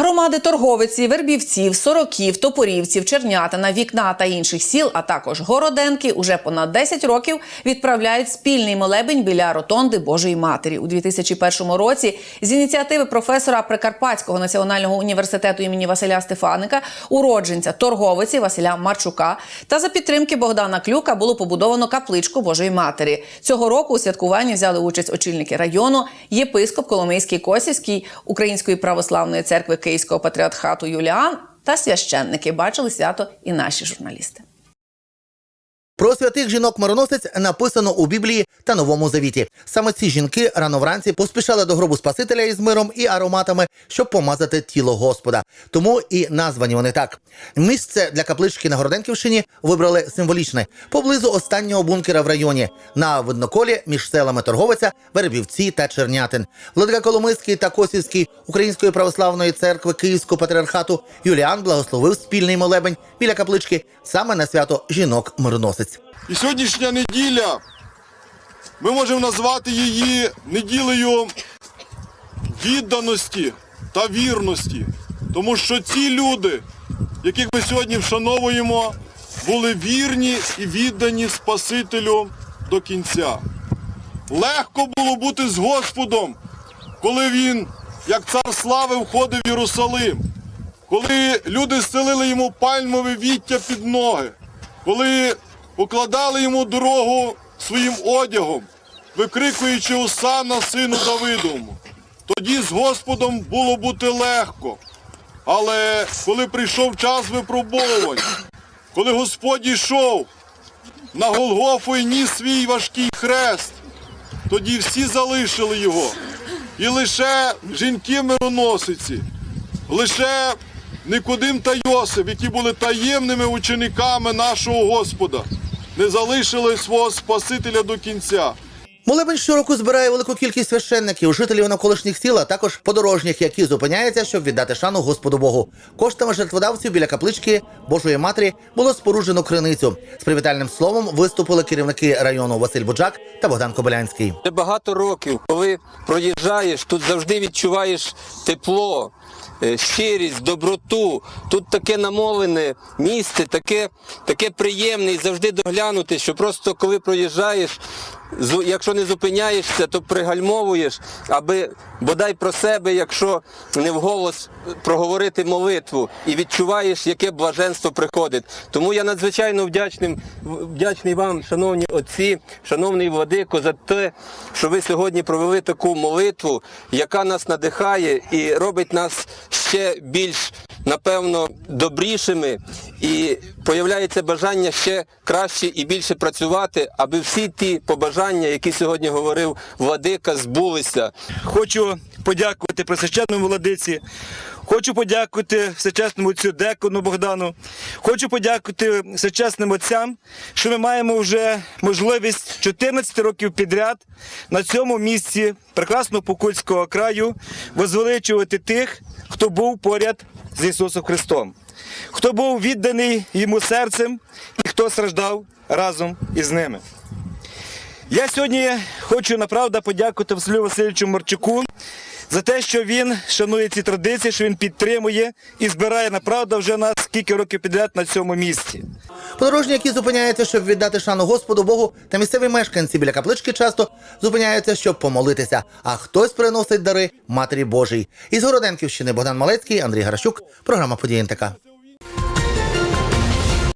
Громади торговиці, вербівців, сороків, топорівців, чернятина, вікна та інших сіл, а також городенки, уже понад 10 років відправляють спільний молебень біля ротонди Божої Матері у 2001 році. З ініціативи професора Прикарпатського національного університету імені Василя Стефаника, уродженця торговиці Василя Марчука та за підтримки Богдана Клюка було побудовано капличку Божої Матері. Цього року у святкуванні взяли участь очільники району, єпископ Коломийський Косівський Української православної церкви Київського патріархату Юліан та священники. Бачили свято і наші журналісти. Про святих жінок мироносець написано у Біблії та Новому Завіті. Саме ці жінки рано вранці поспішали до гробу Спасителя із миром і ароматами, щоб помазати тіло Господа. Тому і названі вони так. Місце для каплички на Городенківщині вибрали символічне поблизу останнього бункера в районі на видноколі між селами Торговиця, Вербівці та Чернятин. Владика Коломийський та Косівський Української православної церкви Київського патріархату Юліан благословив спільний молебень біля каплички саме на свято жінок мироносець. І сьогоднішня неділя, ми можемо назвати її неділею відданості та вірності. Тому що ці люди, яких ми сьогодні вшановуємо, були вірні і віддані Спасителю до кінця. Легко було бути з Господом, коли він, як цар слави, входив в Єрусалим, коли люди стелили йому пальмове віття під ноги, коли покладали йому дорогу своїм одягом, викрикуючи Осана сину Давидовому. Тоді з Господом було бути легко. Але коли прийшов час випробовувань, коли Господь йшов на Голгофу і ніс свій важкий хрест, тоді всі залишили його. І лише жінки-мироносиці, лише Никодим та Йосип, які були таємними учениками нашого Господа, не залишили свого Спасителя до кінця. Молебень щороку збирає велику кількість священників, жителів навколишніх сіл, а також подорожніх, які зупиняються, щоб віддати шану Господу Богу. Коштами жертводавців біля каплички Божої Матері було споруджено криницю. З привітальним словом виступили керівники району Василь Буджак та Богдан Кобилянський. Вже багато років, коли проїжджаєш, тут завжди відчуваєш тепло, е, щирість, доброту. Тут таке намолене місце, таке, таке приємне і завжди доглянути, що просто коли проїжджаєш, якщо не зупиняєшся, то пригальмовуєш, аби бодай про себе, якщо не вголос проговорити молитву і відчуваєш, яке блаженство приходить. Тому я надзвичайно вдячним, вдячний вам, шановні отці, шановний владико, за те, що ви сьогодні провели таку молитву, яка нас надихає і робить нас ще більш, напевно, добрішими. І появляється бажання ще краще і більше працювати, аби всі ті побажання, які сьогодні говорив владика, збулися. Хочу подякувати пресвященному владиці. Хочу подякувати всечесному отцю Декону Богдану. Хочу подякувати всечесним отцям, що ми маємо вже можливість 14 років підряд на цьому місці прекрасного Покульського краю возвеличувати тих, хто був поряд з Ісусом Христом, хто був відданий йому серцем і хто страждав разом із ними. Я сьогодні хочу направду подякувати Василю Васильовичу Марчуку за те, що він шанує ці традиції, що він підтримує і збирає направду вже нас скільки років підряд на цьому місці. Подорожні, які зупиняються, щоб віддати шану Господу Богу, та місцеві мешканці біля каплички часто зупиняються, щоб помолитися. А хтось приносить дари Матері Божій. Із Городенківщини Богдан Малецький, Андрій Гаращук, програма «Події НТК».